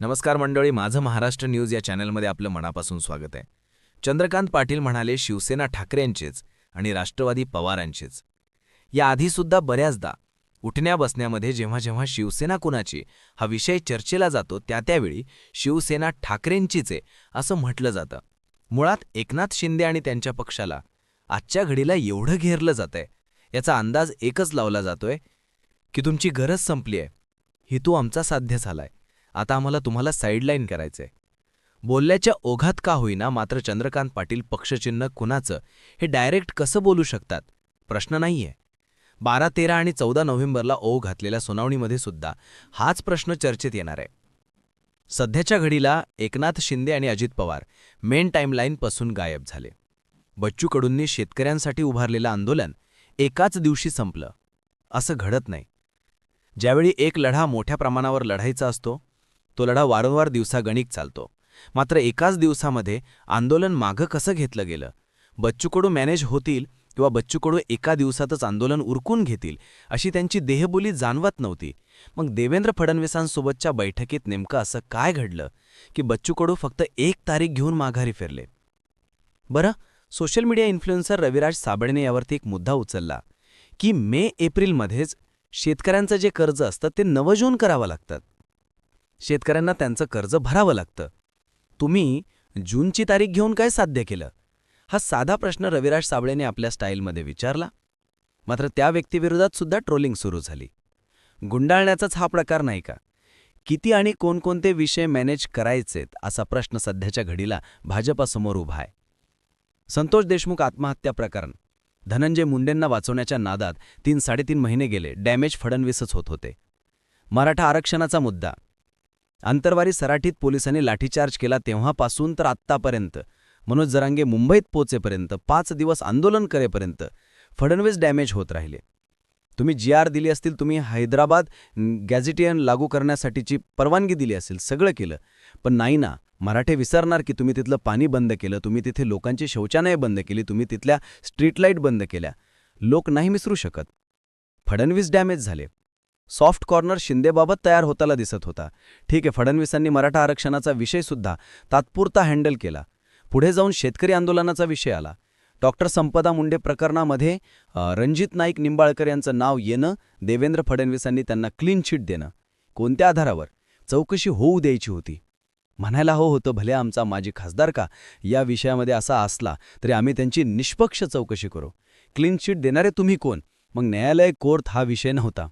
नमस्कार मंडळी माझं महाराष्ट्र न्यूज या चॅनलमध्ये आपलं मनापासून स्वागत आहे. चंद्रकांत पाटील म्हणाले शिवसेना ठाकरेंचेच आणि राष्ट्रवादी पवारांचेच. याआधीसुद्धा बऱ्याचदा उठण्या बसण्यामध्ये जेव्हा जेव्हा शिवसेना कुणाची हा विषय चर्चेला जातो त्या त्यावेळी शिवसेना ठाकरेंचीच आहे असं म्हटलं जातं. मुळात एकनाथ शिंदे आणि त्यांच्या पक्षाला आजच्या घडीला एवढं घेरलं जातंय याचा अंदाज एकच लावला जातोय की तुमची गरज संपली आहे हेतू आमचा साध्य झालाय. आता आम्हाला तुम्हाला साईडलाईन करायचंय. बोलल्याच्या ओघात का होईना मात्र चंद्रकांत पाटील पक्षचिन्ह कुणाचं हे डायरेक्ट कसं बोलू शकतात? प्रश्न नाहीये. बारा तेरा आणि चौदा नोव्हेंबरला ओघ घातलेल्या सुनावणीमध्ये सुद्धा हाच प्रश्न चर्चेत येणार आहे. सध्याच्या घडीला एकनाथ शिंदे आणि अजित पवार मेन टाईमलाईनपासून गायब झाले. बच्चू कडूंनी शेतकऱ्यांसाठी उभारलेलं आंदोलन एकाच दिवशी संपलं. असं घडत नाही. ज्यावेळी एक लढा मोठ्या प्रमाणावर लढायचा असतो तो लढा वारंवार दिवसागणिक चालतो. मात्र एकाच दिवसामध्ये आंदोलन मागं कसं घेतलं गेलं? बच्चू कडू मॅनेज होतील किंवा बच्चू कडू एका दिवसातच आंदोलन उरकून घेतील अशी त्यांची देहबोली जाणवत नव्हती. मग देवेंद्र फडणवीसांसोबतच्या बैठकीत नेमकं असं काय घडलं की बच्चू कडू फक्त एक तारीख घेऊन माघारी फिरले? बरं सोशल मीडिया इन्फ्लुएन्सर रविराज साबळेने यावरती एक मुद्दा उचलला की मे एप्रिलमध्येच शेतकऱ्यांचं जे कर्ज असतं ते नवजून करावं लागतात शेतकऱ्यांना त्यांचं कर्ज भरावं लागतं. तुम्ही जूनची तारीख घेऊन काय साध्य केलं? हा साधा प्रश्न रविराज साबळेने आपल्या स्टाईलमध्ये विचारला. मात्र त्या व्यक्तीविरोधात सुद्धा ट्रोलिंग सुरू झाली. गुंडाळण्याचाच हा प्रकार नाही का? किती आणि कोणकोणते विषय मॅनेज करायचेत असा प्रश्न सध्याच्या घडीला भाजपासमोर उभा आहे. संतोष देशमुख आत्महत्या प्रकरण. धनंजय मुंडेंना वाचवण्याच्या नादात तीन साडेतीन महिने गेले डॅमेज फडणवीसच होत होते. मराठा आरक्षणाचा मुद्दा. आंतरवारी सराठीत पोलिसांनी लाठीचार्ज केला तेव्हापासून तर आत्तापर्यंत. मनोज जरांगे मुंबईत पोचेपर्यंत पाच दिवस आंदोलन करेपर्यंत फडणवीस डॅमेज होत राहिले. तुम्ही जी आर दिली असतील तुम्ही हैदराबाद गॅझेटियन लागू करण्यासाठीची परवानगी दिली असेल सगळं केलं. पण नाही ना मराठे विसरणार की तुम्ही तिथलं पाणी बंद केलं तुम्ही तिथे लोकांची शौचालये बंद केली तुम्ही तिथल्या स्ट्रीट लाइट बंद केल्या. लोक नाही मिसरू शकत. फडणवीस डॅमेज झाले. सॉफ्ट कॉर्नर शिंदेबाबत तयार होताना दिसत होता. ठीक आहे फडणवीसांनी मराठा आरक्षणाचा विषयसुद्धा तात्पुरता हँडल केला. पुढे जाऊन शेतकरी आंदोलनाचा विषय आला. डॉक्टर संपदा मुंडे प्रकरणामध्ये रणजित नाईक निंबाळकर यांचं नाव येणं देवेंद्र फडणवीसांनी त्यांना क्लीन चिट देणं. कोणत्या आधारावर? चौकशी होऊ द्यायची होती. म्हणायला हो होतं भले आमचा माजी खासदार का? या विषयामध्ये असा असला तरी आम्ही त्यांची निष्पक्ष चौकशी करू. क्लीन चिट देणारे तुम्ही कोण? मग न्यायालय कोर्ट हा विषय नव्हता.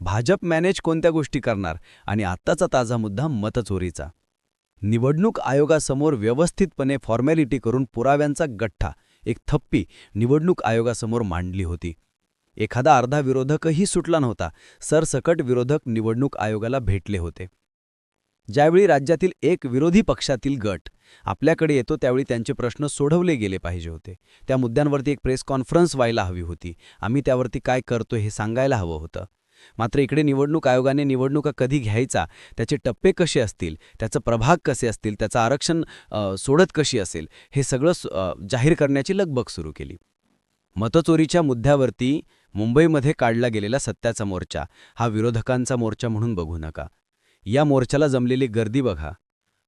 भाजप मॅनेज कोणत्या गोष्टी करणार आणि आत्ताचा ताजा मुद्दा मतचोरीचा. निवडणूक आयोगासमोर व्यवस्थितपणे फॉर्मॅलिटी करून पुराव्यांचा गठ्ठा एक थप्पी निवडणूक आयोगासमोर मांडली होती. एखादा अर्धा विरोधकही सुटला नव्हता सरसकट विरोधक निवडणूक आयोगाला भेटले होते. ज्यावेळी राज्यातील एक विरोधी पक्षातील गट आपल्याकडे येतो त्यावेळी त्यांचे प्रश्न सोडवले गेले पाहिजे होते. त्या मुद्द्यांवरती एक प्रेस कॉन्फरन्स व्हायला हवी होती. आम्ही त्यावरती काय करतो हे सांगायला हवं होतं. मात्र इकडे निवडणूक आयोगाने निवडणुका कधी घ्यायचा त्याचे टप्पे कसे असतील त्याचं प्रभाग कसे असतील त्याचं आरक्षण सोडत कशी असेल हे सगळं जाहीर करण्याची लगबग सुरू केली. मतचोरीच्या मुद्द्यावरती मुंबईमध्ये काढला गेलेला सत्याचा मोर्चा हा विरोधकांचा मोर्चा म्हणून बघू नका. या मोर्चाला जमलेली गर्दी बघा.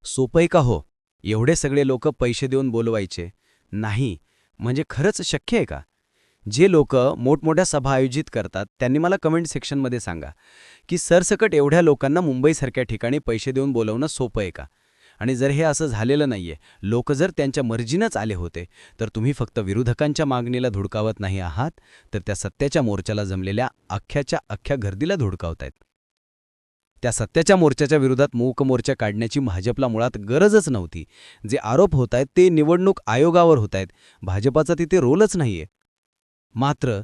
सोपंय का हो? एवढे सगळे लोक पैसे देऊन बोलवायचे. नाही. म्हणजे खरंच शक्य आहे का? जे लोक मोठमोठ्या सभा आयोजित करतात त्यांनी मला कमेंट सेक्शनमध्ये सांगा की सरसकट एवढ्या लोकांना मुंबईसारख्या ठिकाणी पैसे देऊन बोलवणं सोपं आहे का? आणि जर हे असं झालेलं नाहीये लोक जर त्यांच्या मर्जीनंच आले होते तर तुम्ही फक्त विरोधकांच्या मागणीला धुडकावत नाही आहात तर त्या सत्याच्या मोर्चाला जमलेल्या अख्ख्याच्या अख्ख्या गर्दीला धुडकावतायत. त्या सत्याच्या मोर्चाच्या विरोधात मूक मोर्चा काढण्याची भाजपला मुळात गरजच नव्हती. जे आरोप होत आहेत ते निवडणूक आयोगावर होत आहेत भाजपाचा तिथे रोलच नाहीये. मात्र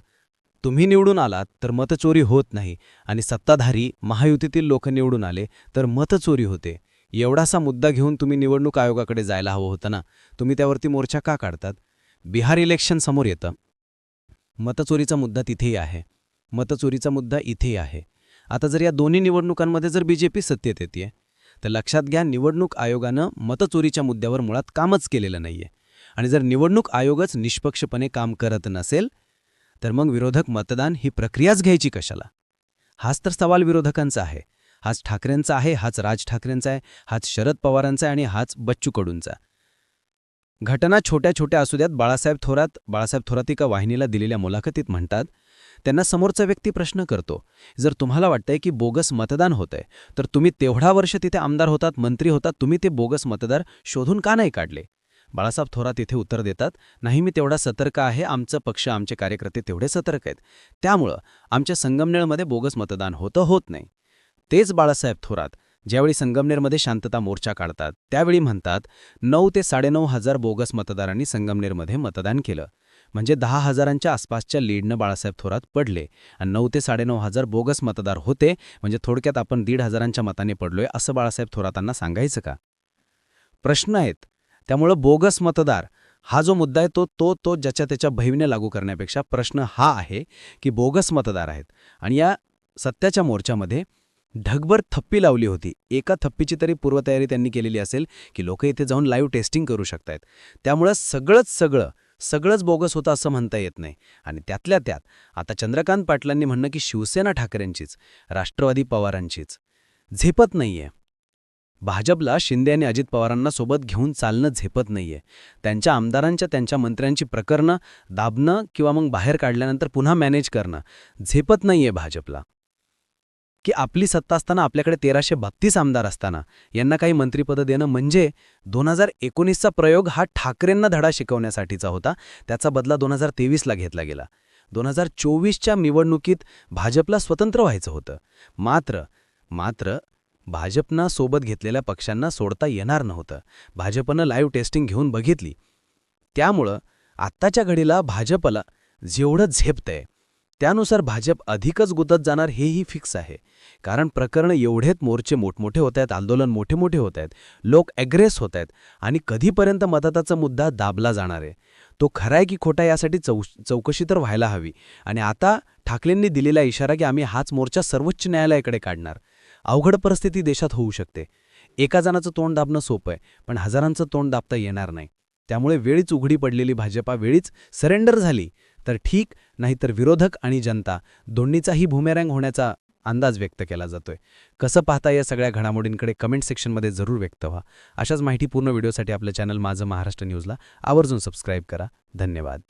तुम्ही निवडून आलात तर मतचोरी होत नाही आणि सत्ताधारी महायुतीतील लोक निवडून आले तर मतचोरी होते. एवढासा मुद्दा घेऊन तुम्ही निवडणूक आयोगाकडे जायला हवं होतं ना? तुम्ही त्यावरती मोर्चा का काढतात? बिहार इलेक्शन समोर येतं. मतचोरीचा मुद्दा तिथेही आहे. मतचोरीचा मुद्दा इथेही आहे. आता जर या दोन्ही निवडणुकांमध्ये जर बीजेपी सत्तेत येते तर लक्षात घ्या निवडणूक आयोगानं मतचोरीच्या मुद्द्यावर मुळात कामच केलेलं नाही आणि जर निवडणूक आयोगच निष्पक्षपणे काम करत नसेल तर मग विरोधक मतदान ही प्रक्रियाच घ्यायची कशाला? हाच तर सवाल विरोधकांचा आहे. हाच ठाकरेंचा आहे हाच राज ठाकरेंचा आहे हाच शरद पवारांचा आहे आणि हाच बच्चू कडूंचा घटना छोट्या छोट्या असू द्यात बाळासाहेब थोरात बाळासाहेब थोरात एका वाहिनीला दिलेल्या मुलाखतीत म्हणतात त्यांना समोरचा व्यक्ती प्रश्न करतो जर तुम्हाला वाटतंय की बोगस मतदान होतंय तर तुम्ही तेवढा वर्ष तिथे आमदार होतात मंत्री होतात तुम्ही ते बोगस मतदार शोधून का नाही काढले? बाळासाहेब थोरात इथे उत्तर देतात नाही मी तेवढा सतर्क आहे. आमचं पक्ष आमचे कार्यकर्ते तेवढे सतर्क आहेत. त्यामुळं आमच्या संगमनेरमध्ये बोगस मतदान होतं होत नाही. तेच बाळासाहेब थोरात ज्यावेळी संगमनेरमध्ये शांतता मोर्चा काढतात त्यावेळी म्हणतात नऊ ते साडेनऊ हजार बोगस मतदारांनी संगमनेरमध्ये मतदान केलं. म्हणजे दहा हजारांच्या आसपासच्या लीडनं बाळासाहेब थोरात पडले आणि नऊ ते साडेनऊ हजार बोगस मतदार होते. म्हणजे थोडक्यात आपण दीड हजारांच्या मताने पडलोय असं बाळासाहेब थोरातांना सांगायचं का? प्रश्न आहेत. त्यामुळं बोगस मतदार हा जो मुद्दा आहे तो तो तो ज्याच्या त्याच्या बहिवीने लागू करण्यापेक्षा प्रश्न हा आहे की बोगस मतदार आहेत. आणि या सत्याच्या मोर्चामध्ये ढगभर थप्पी लावली होती. एका थप्पीची तरी पूर्वतयारी त्यांनी केलेली असेल की लोक इथे जाऊन लाईव्ह टेस्टिंग करू शकतायत. त्यामुळं सगळंच सगळं सगळंच बोगस होतं असं म्हणता येत नाही. आणि त्यातल्या त्यात आता चंद्रकांत पाटलांनी म्हणणं की शिवसेना ठाकरेंचीच राष्ट्रवादी पवारांचीच झेपत नाहीये. भाजपला शिंदे आणि अजित पवारांना सोबत घेऊन चालणं झेपत नाहीये. त्यांच्या आमदारांच्या त्यांच्या मंत्र्यांची प्रकरणं दाबणं किंवा मग बाहेर काढल्यानंतर पुन्हा मॅनेज करणं झेपत नाहीये भाजपला. की आपली सत्ता असताना आपल्याकडे तेराशे बत्तीस आमदार असताना यांना काही मंत्रिपदं देणं म्हणजे दोन हजार एकोणीसचा प्रयोग हा ठाकरेंना धडा शिकवण्यासाठीचा होता. त्याचा बदला दोन हजार तेवीसला घेतला गेला. दोन हजार चोवीसच्या निवडणुकीत भाजपला स्वतंत्र व्हायचं होतं. मात्र मात्र भाजपनं सोबत घेतलेल्या पक्षांना सोडता येणार नव्हतं. भाजपनं लाईव्ह टेस्टिंग घेऊन बघितली. त्यामुळं आत्ताच्या घडीला भाजपला जेवढं झेपतंय त्यानुसार भाजप अधिकच गुतत जाणार हेही फिक्स आहे. कारण प्रकरण एवढेच मोर्चे मोठमोठे होत आहेत आंदोलन मोठे मोठे होत आहेत लोक ॲग्रेस होत आहेत आणि कधीपर्यंत मतदाचा मुद्दा दाबला जाणार आहे. तो खरा आहे की खोटा यासाठी चौ चौकशी तर व्हायला हवी. आणि आता ठाकरेंनी दिलेला इशारा की आम्ही हाच मोर्चा सर्वोच्च न्यायालयाकडे काढणार. अवघड परिस्थिती देशात होऊ शकते. एका जणाचं तोंड दाबणं सोपं आहे पण हजारांचं तोंड दाबता येणार नाही. त्यामुळे वेळीच उघडी पडलेली भाजपा वेळीच सरेंडर झाली तर ठीक नाहीतर विरोधक आणि जनता दोन्हीचाही भूमेरँग होण्याचा अंदाज व्यक्त केला जातोय. कसं पाहता या सगळ्या घडामोडींकडे कमेंट सेक्शनमध्ये जरूर व्यक्त व्हा. अशाच माहितीपूर्ण व्हिडिओसाठी आपलं चॅनल माझं महाराष्ट्र न्यूजला आवर्जून सबस्क्राईब करा. धन्यवाद.